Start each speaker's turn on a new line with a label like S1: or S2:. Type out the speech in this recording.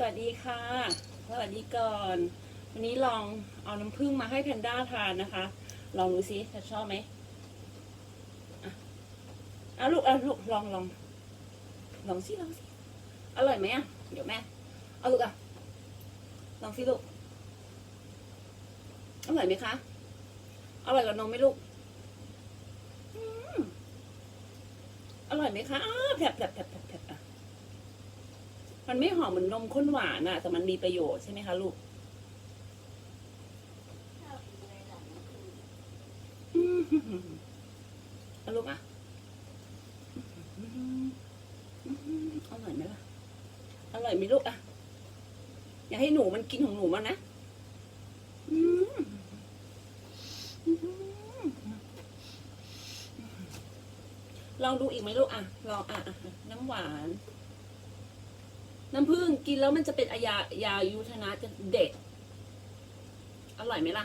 S1: สวัสดีค่ะ สวัสดีก่อน วันนี้ลองเอาน้ำผึ้งมาให้แพนด้าทานนะคะ ลองดูซิเธอชอบไหมอะเอาลูกเอาลูกลองลองลองสิลองสิอร่อยไหมอะเดี๋ยวแม่เอาลูกอะลองสิลูกอร่อยไหมคะอร่อยกว่านมไหมลูกอืมอร่อยไหมคะอ้าแผลบแผลบแผลบแผลบแผลบอะ มันไม่หอมเหมือนนมข้นหวานอะแต่มันมีประโยชน์ใช่ไหมคะลูกอืมเอาลูกอะอร่อยไหมล่ะ อร่อยไหมลูกอะอย่าให้หนูมันกินของหนูมันนะลองดูอีกไหมลูกอะลองอะอะน้ำหวาน น้ำผึ้งกินแล้วมันจะเป็นยายาอายุทนะจะเด็ด อร่อยไหมล่ะ